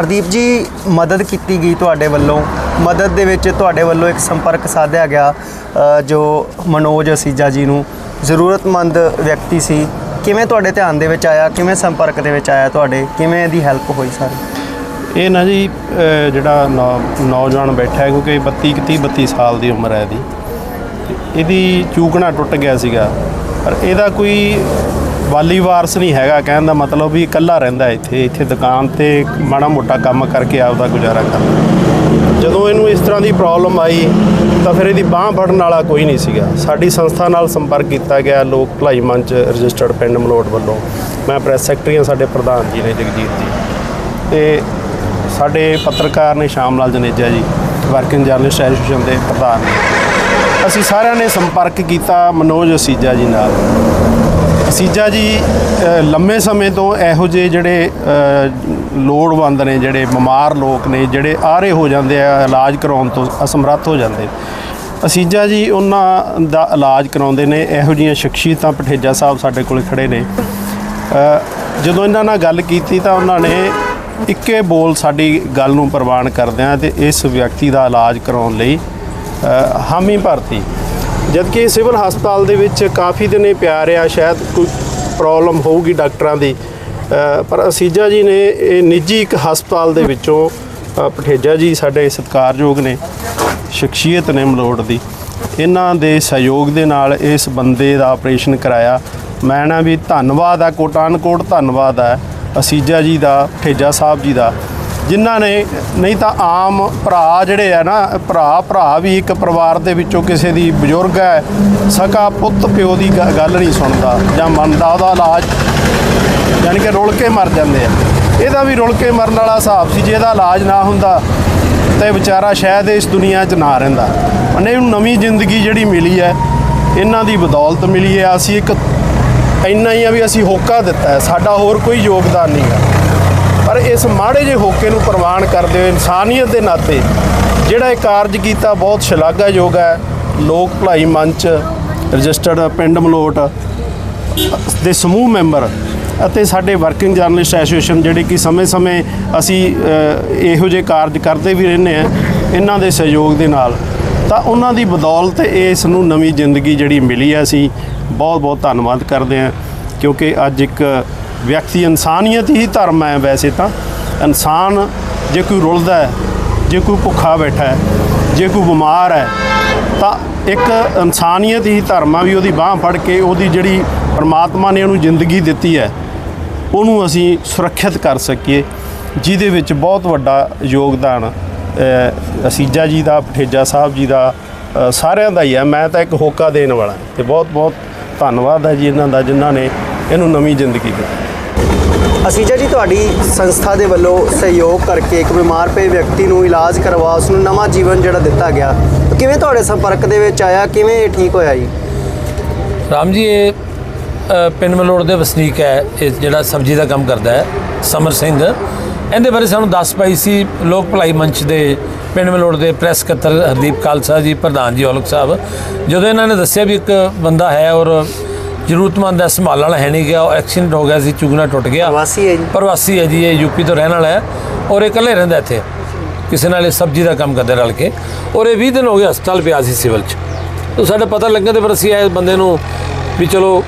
ਹਰਦੀਪ ਜੀ, ਮਦਦ ਕੀਤੀ ਗਈ ਤੁਹਾਡੇ ਵੱਲੋਂ? ਮਦਦ ਦੇ ਵਿੱਚ ਤੁਹਾਡੇ ਵੱਲੋਂ ਇੱਕ ਸੰਪਰਕ ਸਾਧਿਆ ਗਿਆ ਜੋ ਮਨੋਜ ਅਸੀਜਾ ਜੀ ਨੂੰ ਜ਼ਰੂਰਤਮੰਦ ਵਿਅਕਤੀ ਸੀ। ਕਿਵੇਂ ਤੁਹਾਡੇ ਧਿਆਨ ਦੇ ਵਿੱਚ ਆਇਆ? ਕਿਵੇਂ ਸੰਪਰਕ ਦੇ ਵਿੱਚ ਆਇਆ ਤੁਹਾਡੇ? ਕਿਵੇਂ ਇਹਦੀ ਹੈਲਪ ਹੋਈ ਸਰ? ਇਹ ਨਾ ਜੀ ਜਿਹੜਾ ਨੌ- ਨੌਜਵਾਨ ਬੈਠਾ ਹੈ, ਕਿਉਂਕਿ 32 ਕੁ 30 32 ਸਾਲ ਦੀ ਉਮਰ ਹੈ ਇਹਦੀ। ਇਹਦੀ ਚੂਕਣਾ ਟੁੱਟ ਗਿਆ ਸੀਗਾ। ਪਰ ਇਹਦਾ ਕੋਈ ਵਾਲੀ ਵਾਰਸ ਨਹੀਂ ਹੈਗਾ, ਕਹਿਣ ਦਾ ਮਤਲਬ ਵੀ ਇਕੱਲਾ ਰਹਿੰਦਾ ਇੱਥੇ ਇੱਥੇ ਦੁਕਾਨ ਤੇ ਮਾੜਾ ਮੋਟਾ ਕੰਮ ਕਰਕੇ ਆਪਦਾ ਗੁਜ਼ਾਰਾ ਕਰਦਾ। ਜਦੋਂ ਇਹਨੂੰ ਇਸ ਤਰ੍ਹਾਂ ਦੀ ਪ੍ਰੋਬਲਮ ਆਈ, ਤਾਂ ਫਿਰ ਇਹਦੀ ਬਾਹ ਫੜਨ ਵਾਲਾ ਕੋਈ ਨਹੀਂ ਸੀਗਾ। ਸਾਡੀ ਸੰਸਥਾ ਨਾਲ ਸੰਪਰਕ ਕੀਤਾ ਗਿਆ ਲੋਕ ਭਲਾਈ ਮੰਚ ਰਜਿਸਟਰਡ ਪਿੰਡ ਮਲੋਟ ਵੱਲੋਂ। ਮੈਂ ਪ੍ਰੈਸ ਸੈਕਟਰੀ ਹਾਂ, ਸਾਡੇ ਪ੍ਰਧਾਨ ਜੀ ਨੇ ਜਗਜੀਤ ਜੀ। ਤੇ ਸਾਡੇ ਪੱਤਰਕਾਰ ਨੇ ਸ਼ਾਮ ਲਾਲ ਜਨੇਜਾ ਜੀ ਵਰਕਿੰਗ ਜਰਨਲਿਸਟ ਐਸੋਸੀਏਸ਼ਨ ਦੇ ਪ੍ਰਧਾਨ ਨੇ। ਅਸੀਂ ਸਾਰਿਆਂ ਨੇ ਸੰਪਰਕ ਕੀਤਾ ਮਨੋਜ ਅਸੀਜਾ ਜੀ ਨਾਲ। ਅਸੀਜਾ ਜੀ ਲੰਮੇ ਸਮੇਂ ਤੋਂ ਇਹੋ ਜਿਹੇ ਜਿਹੜੇ ਲੋੜਵੰਦ ਨੇ, ਜਿਹੜੇ ਬਿਮਾਰ ਲੋਕ ਨੇ, ਜਿਹੜੇ ਆਰੇ ਹੋ ਜਾਂਦੇ ਆ ਇਲਾਜ ਕਰਾਉਣ ਤੋਂ, ਅਸਮਰੱਥ ਹੋ ਜਾਂਦੇ। ਅਸੀਜਾ ਜੀ, ਉਹਨਾਂ ਦਾ ਇਲਾਜ ਕਰਾਉਂਦੇ ਨੇ, ਇਹੋ ਜਿਹੀਆਂ ਸ਼ਖਸੀਅਤਾਂ ਪਠੇਜਾ ਸਾਹਿਬ ਸਾਡੇ ਕੋਲ ਖੜੇ ਨੇ। ਜਦੋਂ ਇਹਨਾਂ ਨਾਲ ਗੱਲ ਕੀਤੀ ਤਾਂ ਉਹਨਾਂ ਨੇ ਇੱਕੇ ਬੋਲ ਸਾਡੀ ਗੱਲ ਨੂੰ ਪ੍ਰਵਾਨ ਕਰਦਿਆਂ ਤੇ ਇਸ ਵਿਅਕਤੀ ਦਾ ਇਲਾਜ ਕਰਾਉਣ ਲਈ ਹਾਮੀ ਭਰਤੀ। ਜਦਕਿ ਸਿਵਲ ਹਸਪਤਾਲ ਦੇ ਵਿੱਚ ਕਾਫੀ ਦਿਨ ਇਹ ਪਿਆ ਰਿਹਾ ਸ਼ਾਇਦ ਕੋਈ ਪ੍ਰੋਬਲਮ ਹੋਊਗੀ ਡਾਕਟਰਾਂ ਦੀ। ਪਰ ਅਸੀਜਾ ਜੀ ਨੇ ਇਹ ਨਿੱਜੀ ਇੱਕ ਹਸਪਤਾਲ ਦੇ ਵਿੱਚੋਂ ਅ, ਪਠੇਜਾ ਜੀ ਸਾਡੇ ਸਤਿਕਾਰਯੋਗ ਨੇ ਸ਼ਖਸੀਅਤ ਨੇ ਮਲੋੜ ਦੀ। ਇਹਨਾਂ ਦੇ ਸਹਿਯੋਗ ਦੇ ਨਾਲ ਇਸ ਬੰਦੇ ਦਾ ਆਪਰੇਸ਼ਨ ਕਰਾਇਆ। ਮੈਂ ਨਾ ਵੀ ਧੰਨਵਾਦ ਆ ਕੋਟਾਨਕੋਟ ਧੰਨਵਾਦ ਆ ਅਸੀਜਾ ਜੀ ਦਾ ਠੇਜਾ ਸਾਹਿਬ ਜੀ ਦਾ। ਜਿਨ੍ਹਾਂ ਨੇ ਨਹੀਂ ਤਾਂ ਆਮ ਭਰਾ ਜਿਹੜੇ ਆ ਨਾ, ਭਰਾ ਭਰਾ ਵੀ ਇੱਕ ਪਰਿਵਾਰ ਦੇ ਵਿੱਚੋਂ ਕਿਸੇ ਦੀ ਬਜ਼ੁਰਗ ਹੈ, ਸਕਾ ਪੁੱਤ ਪਿਓ ਦੀ ਗ- ਗੱਲ ਨਹੀਂ ਸੁਣਦਾ ਜਾਂ ਮੰਨਦਾ ਉਹਦਾ ਇਲਾਜ ਯਾਨੀ ਕਿ ਰੁਲ ਕੇ ਮਰ ਜਾਂਦੇ ਆ। ਇਹਦਾ ਵੀ ਰੁਲ ਕੇ ਮਰਨ ਵਾਲਾ ਹਿਸਾਬ ਸੀ, ਜੇ ਇਹਦਾ ਇਲਾਜ ਨਾ ਹੁੰਦਾ ਤੇ ਵਿਚਾਰਾ ਸ਼ਾਇਦ ਇਸ ਦੁਨੀਆ 'ਚ ਨਾ ਰਹਿੰਦਾ। ਉਹਨੇ ਇਹਨੂੰ ਨਵੀਂ ਜ਼ਿੰਦਗੀ ਜਿਹੜੀ ਮਿਲੀ ਹੈ, ਇਹਨਾਂ ਦੀ ਬਦੌਲਤ ਮਿਲੀ ਹੈ। ਅਸੀਂ ਇੱਕ ਇੰਨਾ ਹੀ ਆ ਵੀ ਅਸੀਂ ਹੋਕਾ ਦਿੱਤਾ ਹੈ, ਸਾਡਾ ਹੋਰ ਕੋਈ ਯੋਗਦਾਨ ਨਹੀਂ ਹੈ। ਪਰ ਇਸ ਮਾੜੇ ਜਿਹੇ ਹੋਕੇ ਨੂੰ ਪ੍ਰਵਾਨ ਕਰਦੇ ਹੋਏ ਇਨਸਾਨੀਅਤ ਦੇ ਨਾਤੇ ਜਿਹੜਾ ਇਹ ਕਾਰਜ ਕੀਤਾ ਬਹੁਤ ਸ਼ਲਾਘਾਯੋਗ ਹੈ। ਲੋਕ ਭਲਾਈ ਮੰਚ, ਰਜਿਸਟਰਡ ਪਿੰਡ ਮਲੋਟ ਦੇ ਸਮੂਹ ਮੈਂਬਰ ਅਤੇ ਸਾਡੇ ਵਰਕਿੰਗ ਜਰਨਲਿਸਟ ਐਸੋਸੀਏਸ਼ਨ ਜਿਹੜੇ ਕਿ ਸਮੇਂ-ਸਮੇਂ ਅਸੀਂ ਇਹੋ ਜਿਹੇ ਕਾਰਜ ਕਰਦੇ ਵੀ ਰਹਿੰਦੇ ਆ, ਇਹਨਾਂ ਦੇ ਸਹਿਯੋਗ ਦੇ ਨਾਲ। ਤਾਂ ਉਹਨਾਂ ਦੀ ਬਦੌਲਤ ਇਸ ਨੂੰ ਨਵੀਂ ਜ਼ਿੰਦਗੀ ਜਿਹੜੀ ਮਿਲੀ ਹੈ ਅਸੀਂ ਬਹੁਤ-ਬਹੁਤ ਧੰਨਵਾਦ ਕਰਦੇ ਹਾਂ ਕਿਉਂਕਿ ਅੱਜ ਇੱਕ ਵਿਅਕਤੀ ਇਨਸਾਨੀਅਤ ਹੀ ਧਰਮ ਹੈ ਵੈਸੇ ਤਾਂ। ਇਨਸਾਨ ਜੇ ਕੋਈ ਰੁਲਦਾ ਹੈ, ਜੇ ਕੋਈ ਭੁੱਖਾ ਬੈਠਾ ਹੈ, ਜੇ ਕੋਈ ਬਿਮਾਰ ਹੈ, ਤਾਂ ਇੱਕ ਇਨਸਾਨੀਅਤ ਹੀ ਧਰਮ ਆ ਵੀ ਉਹਦੀ ਬਾਹ ਫੜ ਕੇ ਉਹਦੀ ਜਿਹੜੀ ਪਰਮਾਤਮਾ ਨੇ ਉਹਨੂੰ ਜ਼ਿੰਦਗੀ ਦਿੱਤੀ ਹੈ, ਉਹਨੂੰ ਅਸੀਂ ਸੁਰੱਖਿਅਤ ਕਰ ਸਕੀਏ, ਜਿਹਦੇ ਵਿੱਚ ਬਹੁਤ ਵੱਡਾ ਯੋਗਦਾਨ ਅਸੀਜਾ ਜੀ ਦਾ ਠੇਜਾ ਸਾਹਿਬ ਜੀ ਦਾ ਸਾਰਿਆਂ ਦਾ ਹੀ ਹੈ। ਮੈਂ ਤਾਂ ਇੱਕ ਹੋਕਾ ਦੇਣ ਵਾਲਾ। ਤੇ ਬਹੁਤ ਬਹੁਤ ਧੰਨਵਾਦ ਹੈ ਜੀ ਇਹਨਾਂ ਦਾ, ਜਿਨ੍ਹਾਂ ਨੇ ਇਹਨੂੰ ਨਵੀਂ ਜ਼ਿੰਦਗੀ ਦਿੱਤੀ ਅਸੀਜਾ ਜੀ ਤੁਹਾਡੀ ਸੰਸਥਾ ਦੇ ਵੱਲੋਂ ਸਹਿਯੋਗ ਕਰਕੇ ਇੱਕ ਬਿਮਾਰ ਪਏ ਵਿਅਕਤੀ ਨੂੰ ਇਲਾਜ ਕਰਵਾ ਉਸ ਨੂੰ ਨਵਾਂ ਜੀਵਨ ਜਿਹੜਾ ਦਿੱਤਾ ਗਿਆ। ਕਿਵੇਂ ਤੁਹਾਡੇ ਸੰਪਰਕ ਦੇ ਵਿੱਚ ਆਇਆ? ਕਿਵੇਂ ਇਹ ਠੀਕ ਹੋਇਆ ਜੀ? ਰਾਮ ਜੀ ਇਹ ਪਿੰਡ ਮਲੋੜ ਦੇ ਵਸਨੀਕ ਹੈ। ਇਹ ਜਿਹੜਾ ਸਬਜ਼ੀ ਦਾ ਕੰਮ ਕਰਦਾ ਹੈ ਸਮਰ ਸਿੰਘ। ਇਹਦੇ ਬਾਰੇ ਸਾਨੂੰ ਦੱਸ ਪਾਈ ਸੀ ਲੋਕ ਭਲਾਈ ਮੰਚ ਦੇ ਪਿੰਡ ਮਲੋੜ ਦੇ ਪ੍ਰੈਸ ਸਕੱਤਰ ਹਰਦੀਪ ਖਾਲਸਾ ਜੀ ਪ੍ਰਧਾਨ ਜੀ ਔਲਖ ਸਾਹਿਬ। ਜਦੋਂ ਇਹਨਾਂ ਨੇ ਦੱਸਿਆ ਵੀ ਇੱਕ ਬੰਦਾ ਹੈ ਔਰ ਜ਼ਰੂਰਤਮੰਦ ਹੈ ਸੰਭਾਲਣ ਵਾਲਾ ਹੈ ਨਹੀਂ ਗਿਆ ਉਹ ਐਕਸੀਡੈਂਟ ਹੋ ਗਿਆ ਸੀ ਚੁਗਣਾ ਟੁੱਟ ਗਿਆ। ਪ੍ਰਵਾਸੀ ਹੈ ਜੀ। ਪ੍ਰਵਾਸੀ ਹੈ ਜੀ ਇਹ ਯੂਪੀ ਤੋਂ ਰਹਿਣ ਵਾਲਾ ਹੈ ਔਰ ਇਹ ਇਕੱਲੇ ਰਹਿੰਦਾ ਇੱਥੇ। ਕਿਸੇ ਨਾਲ ਇਹ ਸਬਜ਼ੀ ਦਾ ਕੰਮ ਕਰਦਾ ਰਲ ਕੇ। ਔਰ ਇਹ 20 ਦਿਨ ਹੋ ਗਏ ਹਸਪਤਾਲ ਪਿਆ ਸੀ ਸਿਵਲ 'ਚ। ਤਾਂ ਸਾਡੇ ਪਤਾ ਲੱਗਣ ਤੇ ਫਿਰ ਅਸੀਂ ਇਹ ਬੰਦੇ ਨੂੰ ਵੀ ਚਲੋ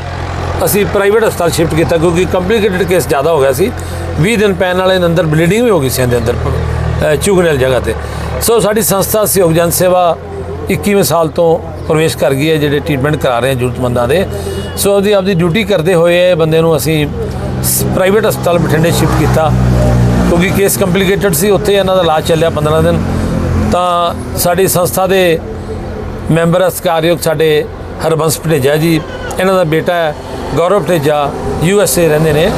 ਅਸੀਂ ਪ੍ਰਾਈਵੇਟ ਹਸਪਤਾਲ ਸ਼ਿਫਟ ਕੀਤਾ ਕਿਉਂਕਿ ਕੰਪਲਿਕੇਟਡ ਕੇਸ ਜ਼ਿਆਦਾ ਹੋ ਗਿਆ ਸੀ। 20 ਦਿਨ ਪੈਣ ਵਾਲੇ ਦੇ ਅੰਦਰ ਬਲੀਡਿੰਗ ਵੀ ਹੋ ਗਈ ਸੀ ਇਹਦੇ ਅੰਦਰ ਵਾਲੀ ਜਗ੍ਹਾ ਤੇ। ਸੋ ਸਾਡੀ ਸੰਸਥਾ ਸਹਿਯੋਗ ਜਨ ਸੇਵਾ 21ਵੇਂ ਸਾਲ ਤੋਂ ਪ੍ਰਵੇਸ਼ ਕਰ ਗਈ ਹੈ, ਜਿਹੜੇ ਟ੍ਰੀਟਮੈਂਟ ਕਰਾ ਰਹੇ ਹਾਂ ਜ਼ਰੂਰਤਮੰਦਾਂ ਦੇ। ਸੋ ਉਹਦੀ ਆਪਦੀ ਡਿਊਟੀ ਕਰਦੇ ਹੋਏ ਇਹ ਬੰਦੇ ਨੂੰ ਅਸੀਂ ਪ੍ਰਾਈਵੇਟ ਹਸਪਤਾਲ ਬਠਿੰਡੇ ਸ਼ਿਫਟ ਕੀਤਾ। ਕਿਉਂਕਿ ਕੇਸ ਕੰਪਲਿਕੇਟਡ ਸੀ, ਉੱਥੇ ਇਹਨਾਂ ਦਾ ਇਲਾਜ ਚੱਲਿਆ 15 ਦਿਨ। ਤਾਂ ਸਾਡੀ ਸੰਸਥਾ ਦੇ ਮੈਂਬਰ ਸਤਿਕਾਰਯੋਗ ਸਾਡੇ ਹਰਬੰਸ ਭਟੇਜਾ ਜੀ, ਇਹਨਾਂ ਦਾ ਬੇਟਾ ਹੈ, Gaurav Bhateja U S A ਰਹਿੰਦੇ ਨੇ।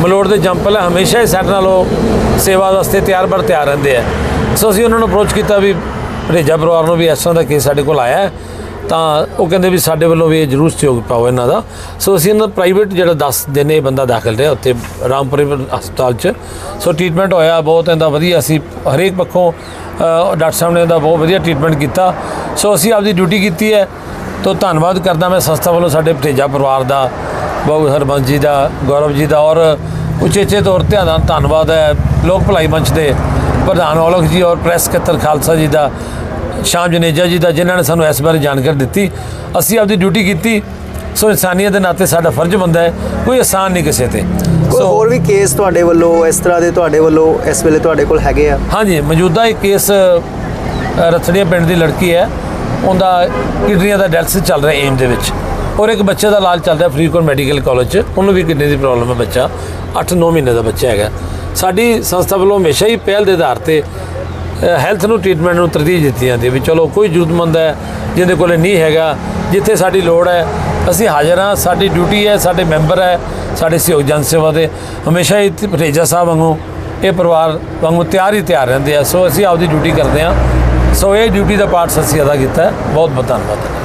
ਮਲੋੜ ਦੇ ਜੰਪਲ ਹਮੇਸ਼ਾ ਹੀ ਸਾਡੇ ਨਾਲ ਉਹ ਸੇਵਾ ਵਾਸਤੇ ਤਿਆਰ ਬਰ ਤਿਆਰ ਰਹਿੰਦੇ ਆ ਸੋ ਅਸੀਂ ਉਹਨਾਂ ਨੂੰ ਅਪਰੋਚ ਕੀਤਾ ਵੀ ਭਟੇਜਾ ਪਰਿਵਾਰ ਨੂੰ ਵੀ ਇਸ ਤਰ੍ਹਾਂ ਦਾ ਕੇਸ ਸਾਡੇ ਕੋਲ ਆਇਆ ਹੈ। ਤਾਂ ਉਹ ਕਹਿੰਦੇ ਵੀ ਸਾਡੇ ਵੱਲੋਂ ਵੀ ਇਹ ਜ਼ਰੂਰ ਸਹਿਯੋਗ ਪਾਓ ਇਹਨਾਂ ਦਾ। ਸੋ ਅਸੀਂ ਇਹਨਾਂ ਪ੍ਰਾਈਵੇਟ ਜਿਹੜਾ 10 ਦਿਨ ਇਹ ਬੰਦਾ ਦਾਖਲ ਰਿਹਾ ਉੱਥੇ ਰਾਮਪੁਰੇ ਹਸਪਤਾਲ 'ਚ। ਸੋ ਟ੍ਰੀਟਮੈਂਟ ਹੋਇਆ ਬਹੁਤ, ਇਹਦਾ ਵਧੀਆ ਅਸੀਂ ਹਰੇਕ ਪੱਖੋਂ ਡਾਕਟਰ ਸਾਹਿਬ ਨੇ ਇਹਦਾ ਬਹੁਤ ਵਧੀਆ ਟ੍ਰੀਟਮੈਂਟ ਕੀਤਾ। ਸੋ ਅਸੀਂ ਆਪਦੀ ਡਿਊਟੀ ਕੀਤੀ ਹੈ। ਤੋਂ ਧੰਨਵਾਦ ਕਰਦਾ ਮੈਂ ਸੰਸਥਾ ਵੱਲੋਂ ਸਾਡੇ ਭਤੀਜਾ ਪਰਿਵਾਰ ਦਾ ਬਾਬੂ ਹਰਬੰਸ ਜੀ ਦਾ, ਗੌਰਵ ਜੀ ਦਾ ਔਰ ਉਚੇਚੇ ਤੌਰ ਤੇ ਧੰਨਵਾਦ ਹੈ। ਲੋਕ ਭਲਾਈ ਮੰਚ ਦੇ ਪ੍ਰਧਾਨ ਔਲਖ ਜੀ ਔਰ ਪ੍ਰੈਸ ਸਕੱਤਰ ਖਾਲਸਾ ਜੀ ਦਾ। ਸ਼ਾਮ ਜਨੇਜਾ ਜੀ ਦਾ ਜਿਨ੍ਹਾਂ ਨੇ ਸਾਨੂੰ ਇਸ ਬਾਰੇ ਜਾਣਕਾਰੀ ਦਿੱਤੀ। ਅਸੀਂ ਆਪਦੀ ਡਿਊਟੀ ਕੀਤੀ। ਸੋ ਇਨਸਾਨੀਅਤ ਦੇ ਨਾਤੇ ਸਾਡਾ ਫਰਜ਼ ਬੰਦਾ ਹੈ ਕੋਈ ਆਸਾਨ ਨਹੀਂ ਕਿਸੇ ਤੇ। ਕੋਈ ਹੋਰ ਵੀ ਕੇਸ ਤੁਹਾਡੇ ਵੱਲੋਂ ਇਸ ਤਰ੍ਹਾਂ ਦੇ ਤੁਹਾਡੇ ਵੱਲੋਂ ਇਸ ਵੇਲੇ ਤੁਹਾਡੇ ਕੋਲ ਹੈਗੇ ਆ? ਹਾਂਜੀ ਮੌਜੂਦਾ ਇੱਕ ਕੇਸ ਰਥੜੀਆਂ ਪਿੰਡ ਦੀ ਲੜਕੀ ਹੈ। ਉਹਦਾ ਕਿਡਨੀਆਂ ਦਾ ਡਾਇਲਸਿਸ ਚੱਲ ਰਿਹਾ ਏਮ ਦੇ ਵਿੱਚ। ਔਰ ਇੱਕ ਬੱਚੇ ਦਾ ਇਲਾਜ ਚੱਲ ਰਿਹਾ ਫਰੀਦਕੋਟ ਮੈਡੀਕਲ ਕਾਲਜ 'ਚ। ਉਹਨੂੰ ਵੀ ਕਿਡਨੀ ਦੀ ਪ੍ਰੋਬਲਮ ਹੈ ਬੱਚਾ। 8-9 ਮਹੀਨੇ ਦਾ ਬੱਚਾ ਹੈਗਾ। ਸਾਡੀ ਸੰਸਥਾ ਵੱਲੋਂ ਹਮੇਸ਼ਾ ਹੀ ਪਹਿਲ ਦੇ ਆਧਾਰ ਤੇ ਹੈਲਥ ਨੂੰ ਟ੍ਰੀਟਮੈਂਟ ਨੂੰ ਤਰਜੀਹ ਦਿੱਤੀ ਜਾਂਦੀ ਹੈ ਵੀ ਚਲੋ ਕੋਈ ਜ਼ਰੂਰਤਮੰਦ ਹੈ, ਜਿਹਦੇ ਕੋਲੇ ਨਹੀਂ ਹੈਗਾ, ਜਿੱਥੇ ਸਾਡੀ ਲੋੜ ਹੈ, ਅਸੀਂ ਹਾਜ਼ਰ ਹਾਂ, ਸਾਡੀ ਡਿਊਟੀ ਹੈ, ਸਾਡੇ ਮੈਂਬਰ ਹੈ, ਸਾਡੇ ਸਹਿਯੋਗ ਜਨ ਸੇਵਾ ਦੇ। ਹਮੇਸ਼ਾ ਹੀ ਭਟੇਜਾ ਸਾਹਿਬ ਵਾਂਗੂ, ਇਹ ਪਰਿਵਾਰ ਵਾਂਗੂ ਤਿਆਰ ਹੀ ਤਿਆਰ ਰਹਿੰਦੇ ਆ। ਸੋ ਅਸੀਂ ਆਪਦੀ ਡਿਊਟੀ ਕਰਦੇ ਹਾਂ। ਸੋ ਇਹ ਡਿਊਟੀ ਦਾ ਪਾਰਟ ਅਸੀਂ ਅਦਾ ਕੀਤਾ ਬਹੁਤ ਬਹੁਤ ਧੰਨਵਾਦ।